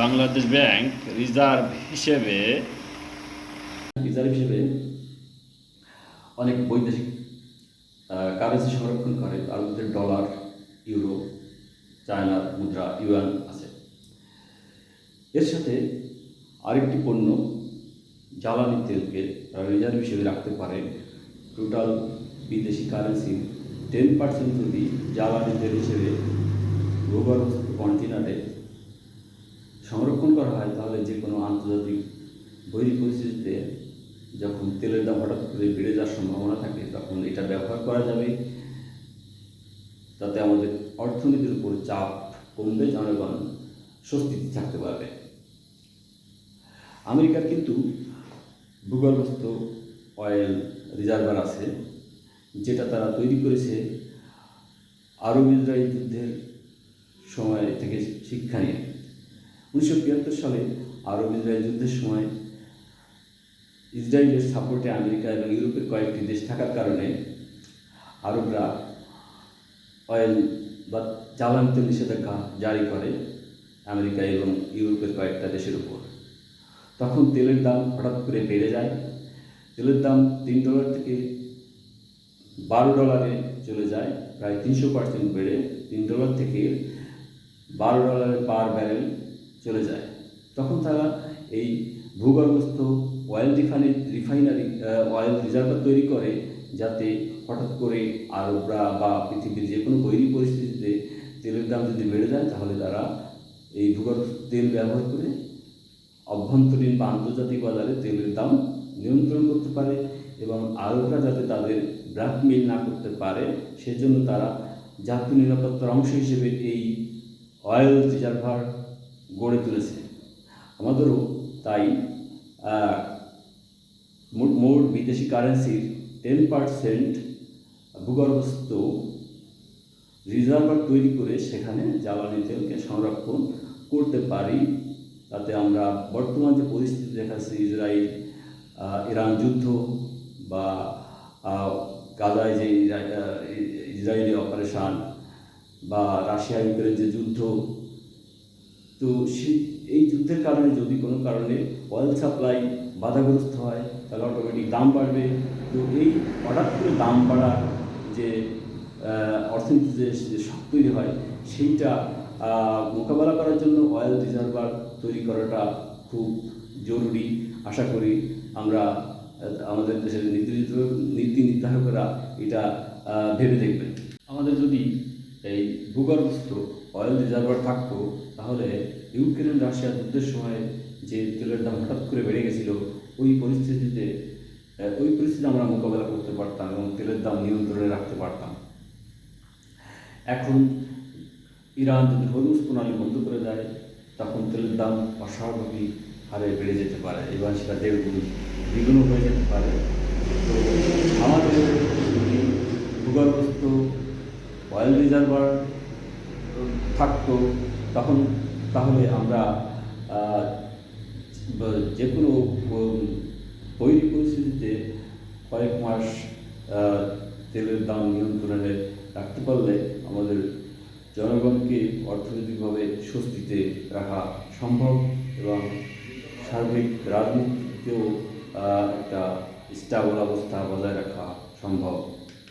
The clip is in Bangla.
বাংলাদেশ ব্যাংক রিজার্ভ হিসেবে রিজার্ভ হিসেবে অনেক বৈদেশিক কারেন্সি সংরক্ষণ করে। তার মধ্যে ডলার, ইউরো চায়নার মুদ্রা, ইউয়ান আছে। এর সাথে আরেকটি পণ্য, জ্বালানি তেলকে তারা রিজার্ভ হিসেবে রাখতে পারে। টোটাল বিদেশি কারেন্সি টেন পার্সেন্ট যদি জ্বালানি তেল হিসেবে ভূগর্ভস্থ কন্টেনারে সংরক্ষণ করা হয়, তাহলে যে কোনো আন্তর্জাতিক বৈরী পরিস্থিতিতে যখন তেলের দাম হঠাৎ করে বেড়ে যাওয়ার সম্ভাবনা থাকে, তখন এটা ব্যবহার করা যাবে। তাতে আমাদের অর্থনীতির উপর চাপ কমবে, জনগণ স্বস্তিতে থাকতে পারবে। আমেরিকার কিন্তু ভূগর্ভস্থ অয়েল রিজার্ভার আছে, যেটা তারা তৈরি করেছে আরব ইসরায়েল যুদ্ধের সময় থেকে শিক্ষা নিয়ে। উনিশশো তিয়াত্তর সালে আরব ইসরায়েল যুদ্ধের সময় ইসরায়েলের সাপোর্টে আমেরিকা এবং ইউরোপের কয়েকটি দেশ থাকার কারণে আরবরা অয়েল বা জ্বালানি তেল নিষেধাজ্ঞা জারি করে আমেরিকা এবং ইউরোপের কয়েকটা দেশের উপর। তখন তেলের দাম হঠাৎ করে বেড়ে যায়। তেলের দাম তিন ডলার থেকে বারো ডলারে চলে যায়। প্রায় তিনশো পার্সেন্ট বেড়ে তিন ডলার থেকে বারো ডলারে পার ব্যারেল চলে যায়। তখন তারা এই ভূগর্ভস্থ oil refinery refinery oil reservoir তৈরি করে যাতে হঠাৎ করে আরবরা বা পৃথিবীর যে কোনো বৈরী পরিস্থিতিতে তেলের দাম যদি বেড়ে যায়, তাহলে তারা এই ভূগর্ভস্থ তেল ব্যবহার করে অভ্যন্তরীণ বা আন্তর্জাতিক বাজারে তেলের দাম নিয়ন্ত্রণ করতে পারে এবং আরবরা যাতে তাদের ব্ল্যাকমেইল না করতে পারে, সেজন্য তারা জাতীয় নিরাপত্তার অংশ হিসেবে এই অয়েল রিজার্ভার গড়ে তুলেছে। আমাদেরও তাই মোট বিদেশি কারেন্সির টেন পার্সেন্ট ভূগর্ভস্থ রিজার্ভার তৈরি করে সেখানে জ্বালানি তেলকে সংরক্ষণ করতে পারি। তাতে আমরা বর্তমান যে পরিস্থিতি দেখাচ্ছে ইসরায়েল ইরান যুদ্ধ বা গাজায় যে ইসরা- ইসরায়েলি অপারেশন বা রাশিয়া ইউক্রেন যে যুদ্ধ তো সে, এই যুদ্ধের কারণে যদি কোনো কারণে অয়েল সাপ্লাই বাধাগ্রস্ত হয়, তাহলে অটোমেটিক দাম বাড়বে। তো এই হঠাৎ করে দাম বাড়ার যে অর্থনীতিতে যে শক তৈরি হয়, সেইটা মোকাবেলা করার জন্য অয়েল রিজার্ভার তৈরি করাটা খুব জরুরি। আশা করি আমরা আমাদের দেশের নীতি নীতি নির্ধারকেরা এটা ভেবে দেখবেন। আমাদের যদি এই ভূগর্ভস্থ অয়েল রিজার্ভার থাকতো, তাহলে ইউক্রেন রাশিয়া যুদ্ধের সময় যে তেলের দাম হঠাৎ করে বেড়ে গেছিল, ওই পরিস্থিতিতে ওই পরিস্থিতি আমরা মোকাবেলা করতে পারতাম এবং তেলের দাম নিয়ন্ত্রণে রাখতে পারতাম। এখন ইরান যদি হরমুজ প্রণালী বন্ধ করে দেয়, তখন তেলের দাম অস্বাভাবিক হারে বেড়ে যেতে পারে এবং সেটা দেড় গুণ দ্বিগুণ হয়ে যেতে পারে। তো আমাদের ভূগর্ভস্থ অয়েল রিজার্ভার থাকতো, তখন, তাহলে আমরা যে কোনো বৈরী পরিস্থিতিতে কয়েক মাস তেলের দাম নিয়ন্ত্রণে রাখতে পারলে আমাদের জনগণকে অর্থনৈতিকভাবে স্বস্তিতে রাখা সম্ভব এবং সার্বিক রাজনীতিতেও একটা স্টাবল অবস্থা বজায় রাখা সম্ভব।